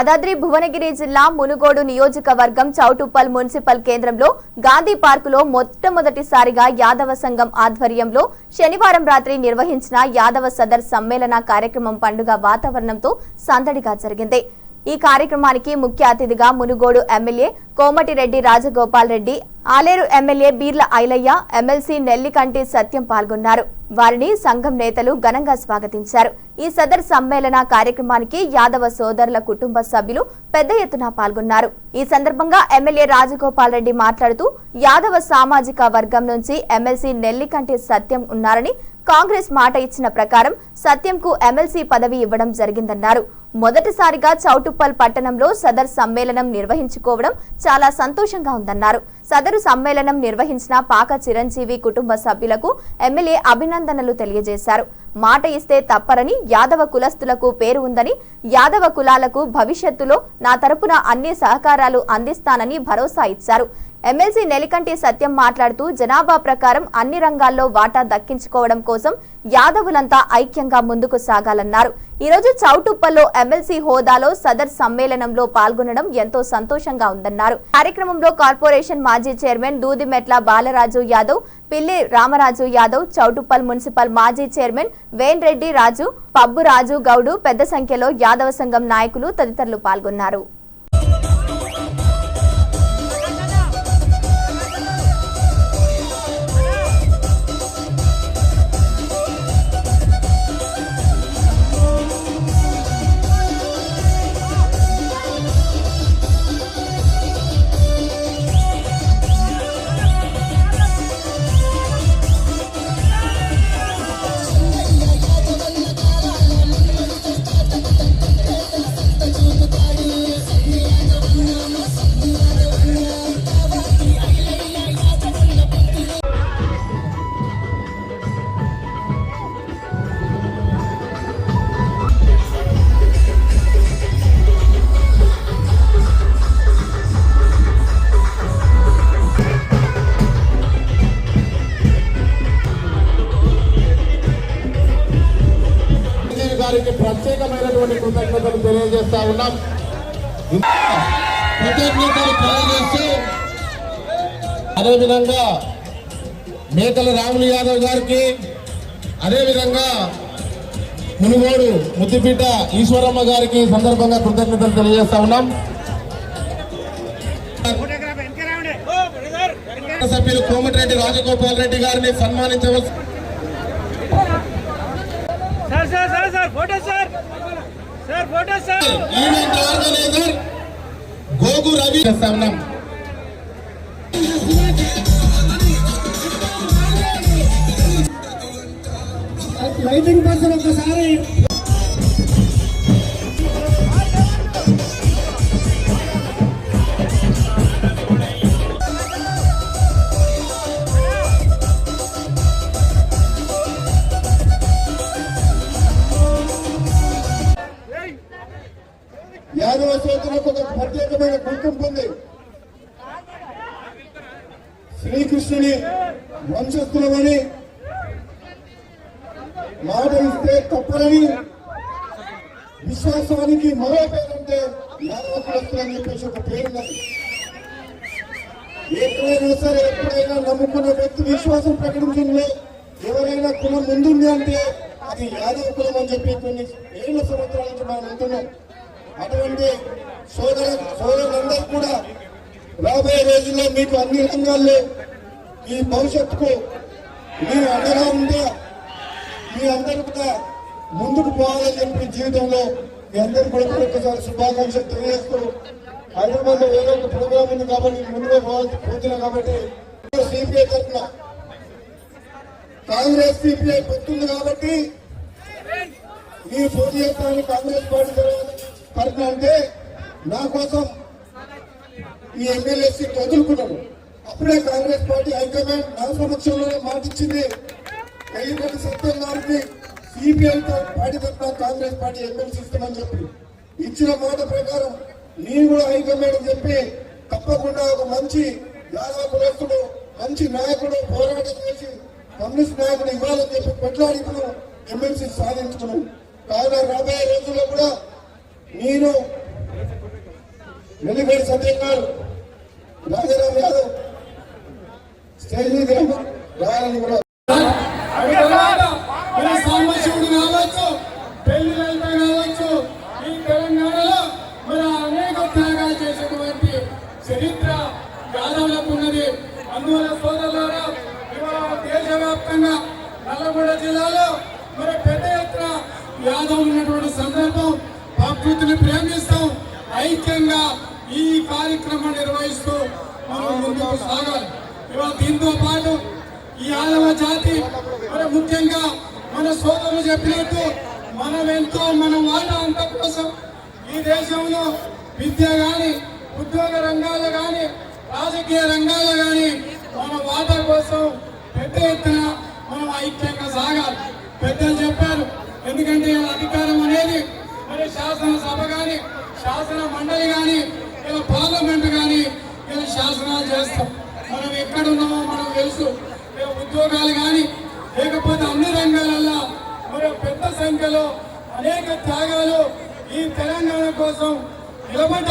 యాదాద్రి భువనగిరి జిల్లా మునుగోడు నియోజకవర్గం చౌటుప్పల్ మున్సిపల్ కేంద్రంలో గాంధీ పార్కులో మొట్టమొదటిసారిగా యాదవ సంఘం ఆధ్వర్యంలో శనివారం రాత్రి నిర్వహించిన యాదవ సదర్ సమ్మేళన కార్యక్రమం పండుగ వాతావరణంతో సందడిగా జరిగింది. ఈ కార్యక్రమానికి ముఖ్య అతిథిగా Munugodu MLA Komatireddy Rajagopal Reddy Aleru MLA Beerla Ailaiah MLC Nellikanti Satyam పాల్గొన్నారు. వారిని సంఘం నేతలు ఘనంగా స్వాగతించారు. ఈ సదర్ సమ్మేళన కార్యక్రమానికి యాదవ సోదరుల కుటుంబ సభ్యులు పెద్ద ఎత్తున పాల్గొన్నారు. ఈ సందర్భంగా ఎమ్మెల్యే రాజగోపాల్ రెడ్డి మాట్లాడుతూ యాదవ సామాజిక వర్గం నుంచి ఎమ్మెల్సీ నెల్లికంటి సత్యం ఉన్నారని కాంగ్రెస్ మాట ఇచ్చిన ప్రకారం సత్యంకు ఎమ్మెల్సీ పదవి ఇవ్వడం జరిగిందన్నారు. మొదటిసారిగా చౌటుప్పల్ పట్టణంలో సదర్ సమ్మేళనం నిర్వహించుకోవడం చాలా సంతోషంగా ఉందన్నారు. సదరు సమ్మేళనం నిర్వహించిన పాక చిరంజీవి కుటుంబ సభ్యులకు ఎమ్మెల్యే అభినందనలు తెలియజేశారు. మాట ఇస్తే తప్పరని యాదవ కులస్తులకు పేరు ఉందని యాదవ కులాలకు భవిష్యత్తులో నా తరపున అన్ని సహకారాలు అందిస్తానని భరోసా ఇచ్చారు. ఎమ్మెల్సీ నెలికంటి సత్యం మాట్లాడుతూ జనాభా ప్రకారం అన్ని రంగాల్లో వాటా దక్కించుకోవడం కోసం యాదవులంతా ఐక్యంగా ముందుకు సాగాలన్నారు. ఈరోజు చౌటుప్పల్లో ఎమ్మెల్సీ హోదాలో సదర్ సమ్మేళనంలో పాల్గొనడం ఎంతో సంతోషంగా ఉందన్నారు. కార్యక్రమంలో కార్పొరేషన్ మాజీ చైర్మన్ దూదిమెట్ల బాలరాజు యాదవ్ పిల్లి రామరాజు యాదవ్ చౌటుప్పల్ మున్సిపల్ మాజీ చైర్మన్ వేన్ రెడ్డి రాజు పబ్బు రాజు గౌడు పెద్ద సంఖ్యలో యాదవ సంఘం నాయకులు తదితరులు పాల్గొన్నారు. కృతజ్ఞతలు తెలియజేస్తా ఉన్నాం. కృతజ్ఞతలు తెలియజేస్తూ అదేవిధంగా మేకల రాములు యాదవ్ గారికి అదేవిధంగా మునుగోడు ముద్దిపీట ఈశ్వరమ్మ గారికి సందర్భంగా కృతజ్ఞతలు తెలియజేస్తా ఉన్నాం. సభ్యులు కోమటిరెడ్డి రాజగోపాల్ రెడ్డి గారిని సన్మానించవలసి sir sir sir sir photo sir sir photo sir event organiser Gogu Ravi చేస్తా ఉన్నాం లైటింగ్ పర్సన్ ఒకసారి మీద గుర్తింపు ఉంది. శ్రీకృష్ణుని వంశస్థులమని మాట ఇస్తే తప్పరని విశ్వాసానికి మరో పేరంటే యాదవకులస్తులని చెప్పేసి ఒక పేరున్నది ఎక్కడైనా సరే ఎప్పుడైనా నమ్ముకున్న వ్యక్తి విశ్వాసం ప్రకటించడంలో ఎవరైనా కులం ముందుంది అంటే అది యాదవ కులం అని చెప్పి కొన్ని ఏళ్ళ సంవత్సరాల నుంచి మనం అంటున్నాం. అటువంటి సోదర సోదరులందరూ కూడా రాబోయే రోజుల్లో మీకు అన్ని రంగాల్లో ఈ భవిష్యత్తుకు మీరు అండగా ఉంటే మీ అందరూ కూడా ముందుకు పోవాలని చెప్పి జీవితంలో మీ అందరూ కూడా ఒక్కసారి శుభాకాంక్షలు తెలియజేస్తూ హైదరాబాద్లో ఏదో ఒక ప్రోగ్రామ్ ఉంది కాబట్టి ముందుగా పోవాల్సి పోతున్నా కాబట్టి సిపిఐ తరఫున కాంగ్రెస్ సిపిఐ పొత్తుంది కాబట్టి ఈ పోటీ చేస్తారని కాంగ్రెస్ పార్టీ తరఫున అంటే నా కోసం ఈ ఎమ్మెల్యే సీట్ వదులుకున్నాడు అప్పుడే కాంగ్రెస్ పార్టీ హైకమాండ్ నా సమక్షంలోనే మాటిచ్చింది ఎల్లిపల్లి సత్యం గారికి సిపిఐ పార్టీ తరఫున కాంగ్రెస్ పార్టీ ఎమ్మెల్సీ ఇస్తామని చెప్పి ఇచ్చిన మాట ప్రకారం నేను కూడా హైకమాండ్ అని చెప్పి తప్పకుండా ఒక మంచి యాదవ కులస్తుడు మంచి నాయకుడు పోరాటం చేసి కమ్యూనిస్ట్ నాయకుడు ఇవ్వాలని చెప్పి కొట్లాడి ఎమ్మెల్సీ సాధించుకున్నాం కావున రాబోయే రోజుల్లో కూడా నేను వెలిపేడి సత్యం గారు రాజారాం యాదవ్ స్టేజ్ మీద కూడా కావచ్చు కావచ్చు ఈ తెలంగాణలో అనేక చరిత్ర యాదవులకు ఉన్నది. అందువల్ల సోదరులారా ఇవాళ దేశవ్యాప్తంగా నల్లగొండ జిల్లాలో మరి పెద్ద ఎత్తున యాదవులు ఉన్నటువంటి సందర్భం ప్రకృతిని ప్రేమిస్తాం. ఐక్యంగా ఈ కార్యక్రమం నిర్వహిస్తూ మనం ముందుకు సాగాలి. ఇవాళ దీంతో పాటు ఈ ఆదవ జాతి మరి ముఖ్యంగా మన సోదరులు చెప్పినట్టు మనం ఎంతో మన వాళ్ళ అంత కోసం ఈ దేశంలో విద్య కానీ ఉద్యోగ రంగాలు కానీ రాజకీయ రంగాలు కానీ మన వాటా కోసం పెద్ద ఎత్తున మనం ఐక్యంగా సాగాలి. పెద్దలు చెప్పారు. ఎందుకంటే అధికారం అనేది మరి శాసనసభ కానీ శాసన మండలి కానీ ఇలా పార్లమెంట్ కానీ ఇలా శాసనాలు చేస్తాం. మనం ఎక్కడ ఉన్నామో మనకు తెలుసు. ఇలా ఉద్యోగాలు కానీ లేకపోతే అన్ని రంగాలల్లో మరి పెద్ద సంఖ్యలో అనేక త్యాగాలు ఈ తెలంగాణ కోసం నిలబడ్డ